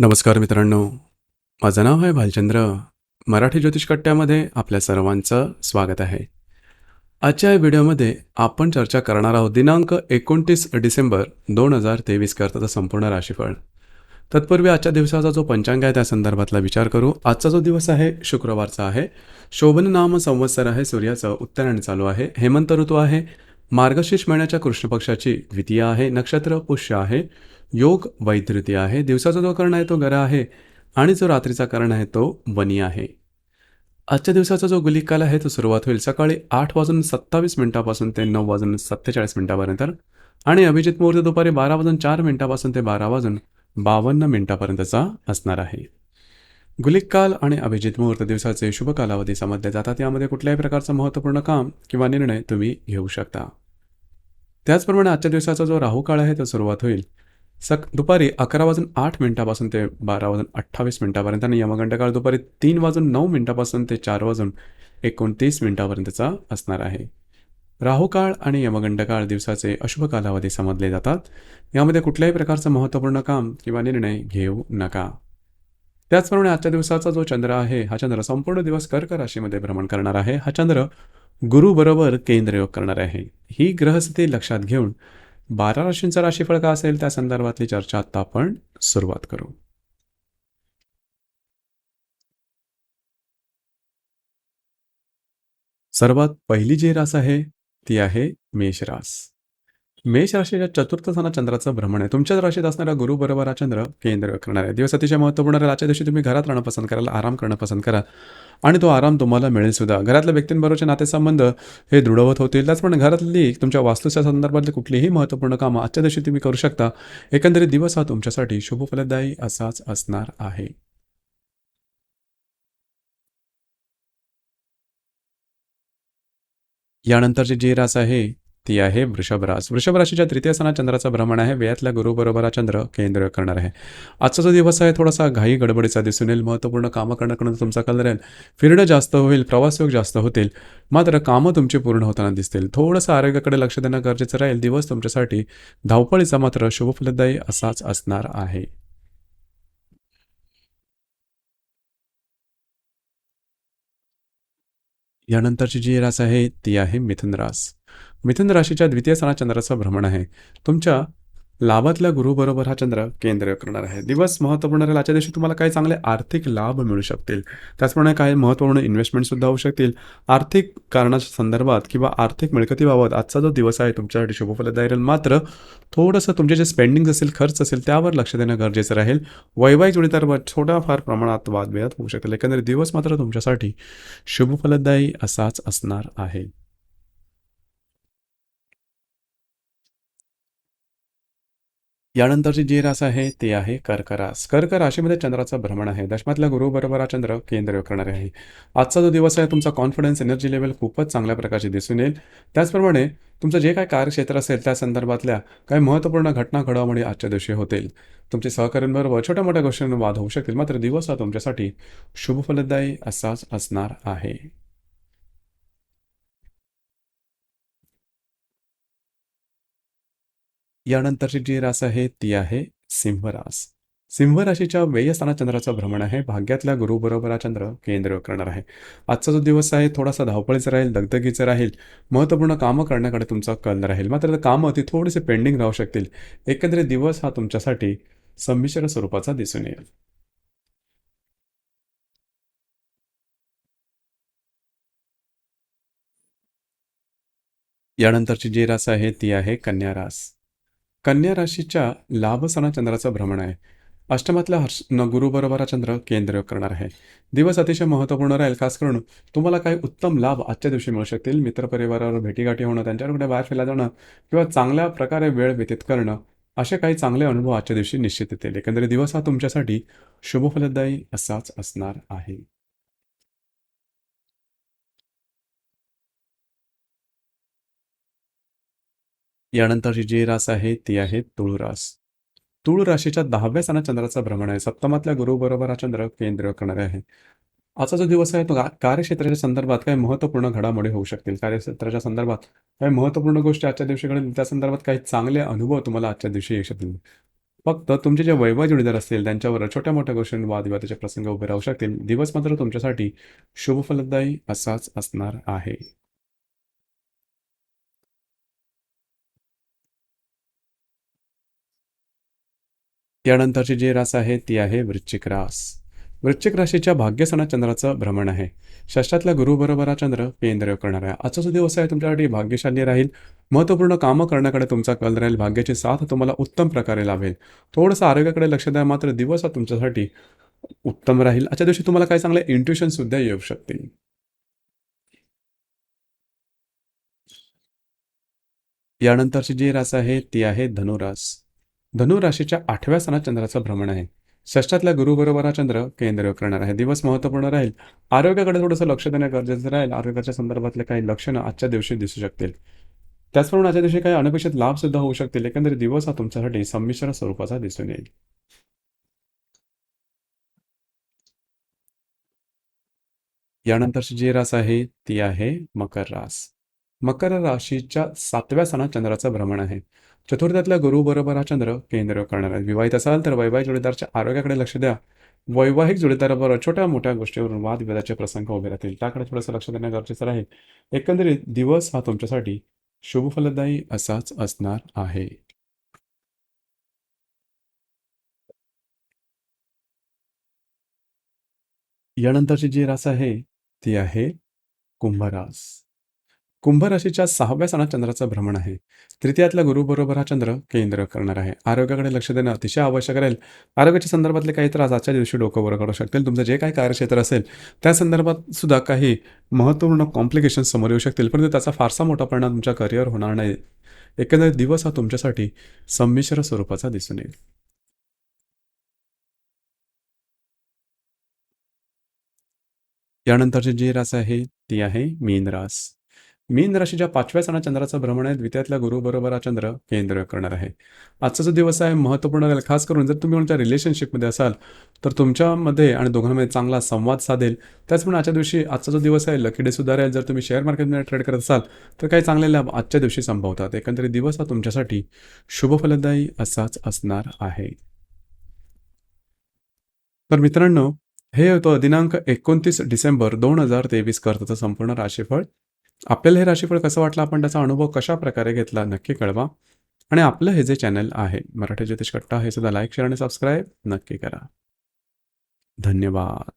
नमस्कार मित्रांनो. माझं नाव आहे भालचंद्र. मराठी ज्योतिष कट्ट्यामध्ये आपल्या सर्वांचं स्वागत आहे. आजच्या या व्हिडिओमध्ये आपण चर्चा करणार आहोत दिनांक एकोणतीस डिसेंबर दोन हजार तेवीस करताचं संपूर्ण राशीफळ. तत्पूर्वी आजच्या दिवसाचा जो पंचांग आहे त्या संदर्भातला विचार करू. आजचा जो दिवस आहे शुक्रवारचा आहे. शोभन नाम संवत्सर आहे सूर्याचं उत्तरायण चालू आहे. हेमंत ऋतू आहे. मार्गशीर्ष महिन्याच्या कृष्णपक्षाची द्वितीय आहे. नक्षत्र पुष्य आहे. योग वैतृती आहे. दिवसाचा जो कर्ण आहे तो गरा आहे आणि जो रात्रीचा कर्ण आहे तो वनी आहे. आजच्या दिवसाचा जो गुलिकाल आहे तो सुरुवात होईल. सकाळी आठ वाजून सत्तावीस मिनिटापासून ते नऊ वाजून सत्तेचाळीस मिनिटापर्यंत आणि अभिजित मुहूर्त दुपारी बारा वाजून चार मिनिटापासून ते बारा वाजून बावन्न मिनिटापर्यंतचा असणार आहे. गुलिक काल आणि अभिजित मुहूर्त दिवसाचे शुभ कालावधी समजले जातात. यामध्ये कुठल्याही प्रकारचं महत्त्वपूर्ण काम किंवा निर्णय तुम्ही घेऊ शकता. त्याचप्रमाणे आजच्या दिवसाचा जो राहू काळ आहे तो सुरुवात होईल. सक दुपारी अकरा वाजून आठ मिनिटापासून ते बारा वाजून अठ्ठावीस मिनिटापर्यंत आणि यमगंड काळ दुपारी तीन वाजून नऊ मिनिटापासून ते चार वाजून एकोणतीस मिनिटापर्यंतचा असणार आहे. राहू काळ आणि यमगंड काळ दिवसाचे अशुभ कालावधी समजले जातात. यामध्ये कुठल्याही प्रकारचं महत्त्वपूर्ण काम किंवा निर्णय घेऊ नका. त्याचप्रमाणे आजच्या दिवसाचा जो चंद्र आहे हा चंद्र संपूर्ण दिवस कर्क राशीमध्ये भ्रमण करणार आहे. हा चंद्र गुरुबरोबर केंद्रयोग करणार आहे. ही ग्रहस्थिती लक्षात घेऊन बारा राशींचा राशीफळ का असेल? त्या संदर्भातली चर्चा आता आपण सुरुवात करू. सर्वात पहिली जी रास आहे ती आहे मेष रास. मेष राशीच्या चतुर्थ स्थानात चंद्राचं भ्रमण आहे. तुमच्याच राशीत असणारा गुरु बरोबर हा चंद्र केंद्र करणार आहे. दिवस अतिशय महत्त्वपूर्ण राहील. आजच्या दिवशी तुम्ही घरात राहणं पसंत कराल आराम करणं पसंत करा. आणि तो आराम तुम्हाला मिळेल सुद्धा. घरातल्या व्यक्तींबरोबरचे नातेसंबंध हे दृढवत होतील. त्याचप्रमाणे घरातली तुमच्या वास्तूच्या संदर्भातली कुठलीही महत्त्वपूर्ण कामं आजच्या दिवशी तुम्ही करू शकता. एकंदरीत दिवस हा तुमच्यासाठी शुभफलदायी असाच असणार आहे. यानंतरची जी रास आहे ती आहे वृषभरास वृषभराशीच्या तृतीय सणा चंद्राचा भ्रमण आहे. वेळातल्या गुरुबरोबर हा चंद्र केंद्र करणार आहे. आजचा जो दिवस आहे थोडासा घाई गडबडीचा दिसून येईल. महत्त्वपूर्ण कामं करण्याकडून तुमचा कल राहील फिरणं जास्त होईल प्रवासयोग जास्त होतील. मात्र कामं तुमची पूर्ण होताना दिसतील. थोडंसं आरोग्याकडे लक्ष देणं गरजेचं राहील. दिवस तुमच्यासाठी धावपळीचा मात्र शुभफलदायी असाच असणार आहे. यानंतरची जी रास आहे ती आहे मिथुन रास. मिथुन राशीच्या द्वितीय स्थानात चंद्राचं भ्रमण आहे. तुमच्या लाभातल्या गुरुबरोबर हा चंद्र केंद्र करणार आहे. दिवस महत्त्वपूर्ण राहील. आजच्या दिवशी तुम्हाला काही चांगले आर्थिक लाभ मिळू शकतील. त्याचप्रमाणे काही महत्त्वपूर्ण इन्व्हेस्टमेंटसुद्धा होऊ शकतील. आर्थिक कारणाच्या संदर्भात किंवा आर्थिक मिळकतीबाबत आजचा जो दिवस आहे तुमच्यासाठी शुभफलदायी राहील. मात्र थोडंसं तुमचे जे स्पेंडिंग असेल खर्च असेल त्यावर लक्ष देणं गरजेचं राहील. वैवाहिक जोडीदार थोड्याफार प्रमाणात वादविवाद होऊ शकतील. एकंदरीत दिवस मात्र तुमच्यासाठी शुभफलदायी असाच असणार आहे. यानंतरची जी रास आहे ती आहे कर्क रास कर्क राशीमध्ये चंद्राचं भ्रमण आहे. दशमातल्या गुरुबरोबर हा चंद्र केंद्र करणार आहे. आजचा जो दिवस आहे तुमचा कॉन्फिडन्स एनर्जी लेवल खूपच चांगल्या प्रकारची दिसून येईल. त्याचप्रमाणे तुमचं जे काय कार्यक्षेत्र असेल त्या संदर्भातल्या काही महत्त्वपूर्ण घटना घडामोडी आजच्या दिवशी होतील. तुमचे सहकाऱ्यांबरोबर छोट्या मोठ्या गोष्टींवर वाद होऊ शकतील. मात्र दिवस हा तुमच्यासाठी शुभफलदायी असाच असणार आहे. यानंतरची जी रास आहे ती आहे सिंहरास. सिंह राशीच्या व्ययस्थानात चंद्राचं भ्रमण आहे. भाग्यातल्या गुरुबरोबर हा चंद्र केंद्र करणार आहे. आजचा जो दिवस आहे थोडासा धावपळीचा राहील दगदगीचं राहील. महत्त्वपूर्ण कामं करण्याकडे तुमचा कल राहील. मात्र कामं ती थोडीशी पेंडिंग राहू शकतील. एकंदरीत दिवस हा तुमच्यासाठी संमिश्र स्वरूपाचा दिसून येईल. यानंतरची जी रास आहे ती आहे कन्या रास. कन्या राशीच्या लाभसना चंद्राचं भ्रमण आहे. अष्टमातला हर्ष न गुरुबरोबर चंद्र केंद्र करणार आहे. दिवस अतिशय महत्त्वपूर्ण राहील खास करून तुम्हाला काही उत्तम लाभ आजच्या दिवशी मिळू शकतील. मित्रपरिवारावर भेटीगाठी होणं त्यांच्याकडे बाहेर फिरला जाणं किंवा चांगल्या प्रकारे वेळ व्यतीत करणं असे काही चांगले अनुभव आजच्या दिवशी निश्चित येतील. एकंदरीत दिवस हा तुमच्यासाठी शुभफलदायी असाच असणार आहे. यानंतरची जी रास आहे ती आहे तुळ रास. तुळ राशीच्या दहाव्या स्थानात चंद्राचा भ्रमण आहे. सप्तमातल्या गुरुबरोबर हा चंद्र केंद्र करणार आहे. आजचा जो दिवस आहे तो कार्यक्षेत्राच्या संदर्भात काही महत्त्वपूर्ण घडामोडी होऊ शकतील. कार्यक्षेत्राच्या संदर्भात काही महत्त्वपूर्ण गोष्टी आजच्या दिवशी घडेल त्या संदर्भात काही चांगले अनुभव तुम्हाला आजच्या दिवशी येऊ शकतील. फक्त तुमचे जे वैभव जोडीदार असतील त्यांच्यावर छोट्या मोठ्या गोष्टी वादविवादाचे प्रसंग उभे राहू शकतील. दिवस मात्र तुमच्यासाठी शुभफलदायी असाच असणार आहे. यानंतरची जी रास आहे ती आहे वृश्चिक रास. वृश्चिक राशीच्या भाग्यसना चंद्राचं भ्रमण आहे. षष्टातल्या गुरुबरोबर हा चंद्र केंद्र करणार आहे. आजचा जो दिवस आहे तुमच्यासाठी भाग्यशाली राहील. महत्त्वपूर्ण कामं करण्याकडे तुमचा कल राहील. भाग्याची साथ तुम्हाला उत्तम प्रकारे लाभेल थोडंसं आरोग्याकडे लक्ष द्या. मात्र दिवस हा तुमच्यासाठी उत्तम राहील. आजच्या दिवशी तुम्हाला काही चांगले इंट्युशन सुद्धा येऊ शकतील. यानंतरची जी रास आहे ती आहे धनुरास. धनुराशीच्या आठव्या सणात चंद्राचं भ्रमण आहे. षष्टातल्या गुरुबरोबर हा चंद्र केंद्र करणार आहे. दिवस महत्त्वपूर्ण राहील. आरोग्याकडे थोडंसं लक्ष देणं गरजेचं राहील. आरोग्याच्या संदर्भातले काही लक्षणं आजच्या दिवशी दिसू शकतील. त्याचप्रमाणे आजच्या दिवशी काही अनपेक्षित लाभ सुद्धा होऊ शकतील. एकंदरीत दिवस हा तुमच्यासाठी संमिश्र स्वरूपाचा दिसून येईल. यानंतरची जी रास आहे ती आहे मकर रास. मकर राशीच्या सातव्या सणात चंद्राचं भ्रमण आहे. चतुर्थ्यातल्या गुरुबरोबर हा चंद्र केंद्र करणार आहे. विवाहित असाल तर वैवाहिक जोडीदारच्या आरोग्याकडे लक्ष द्या. वैवाहिक जोडीदाराबरोबर छोट्या मोठ्या गोष्टीवरून वादविवादाचे प्रसंग उभे राहतील. त्याकडे थोडंसं लक्ष देणं गरजेचं राहील एकंदरीत दिवस हा तुमच्यासाठी शुभफलदायी असाच असणार आहे. यानंतरची जी रास आहे ती आहे कुंभरास. कुंभ राशीच्या सहाव्या सणात चंद्राचं भ्रमण आहे. तृतीयातल्या गुरुबरोबर हा चंद्र केंद्र करणार आहे. आरोग्याकडे लक्ष देणं अतिशय आवश्यक राहील. आरोग्याच्या संदर्भातले काही त्रास आजच्या दिवशी डोकं बरं करू शकतील. तुमचं जे काही कार्यक्षेत्र असेल त्या संदर्भात सुद्धा काही महत्त्वपूर्ण कॉम्प्लिकेशन समोर येऊ शकतील. परंतु त्याचा फारसा मोठा परिणाम तुमच्या करिअर होणार नाही. एकंदरीत दिवस हा तुमच्यासाठी संमिश्र स्वरूपाचा दिसून येईल. यानंतरची जी रास आहे ती आहे मीन रास. मीन राशीच्या पाचव्या सणा चंद्राचं भ्रमण आहे. द्वितीयातल्या गुरुबरोबर हा चंद्र केंद्र करणार आहे. आजचा जो दिवस आहे महत्त्वपूर्ण राहील खास करून जर तुम्ही तुमच्या रिलेशनशिपमध्ये असाल तर तुमच्यामध्ये आणि दोघांमध्ये चांगला संवाद साधेल. त्याचप्रमाणे आजच्या दिवशी आजचा जो दिवस आहे लकी डे सुद्धा जर तुम्ही शेअर मार्केटमध्ये ट्रेड करत असाल तर काही चांगले लाभ आजच्या दिवशी संभवतात. एकंदरीत दिवस हा तुमच्यासाठी शुभफलदायी असाच असणार आहे. तर मित्रांनो हे होतं दिनांक एकोणतीस डिसेंबर दोन हजार तेवीस करताचं संपूर्ण राशीफळ. आपल्याला हे राशीफळ कसं वाटलं? आपण त्याचा अनुभव कशा प्रकारे घेतला? नक्की कळवा. आणि आपलं हे जे चॅनल आहे मराठी ज्योतिष कट्टा हे सुद्धा लाईक शेअर आणि सबस्क्राईब नक्की करा. धन्यवाद.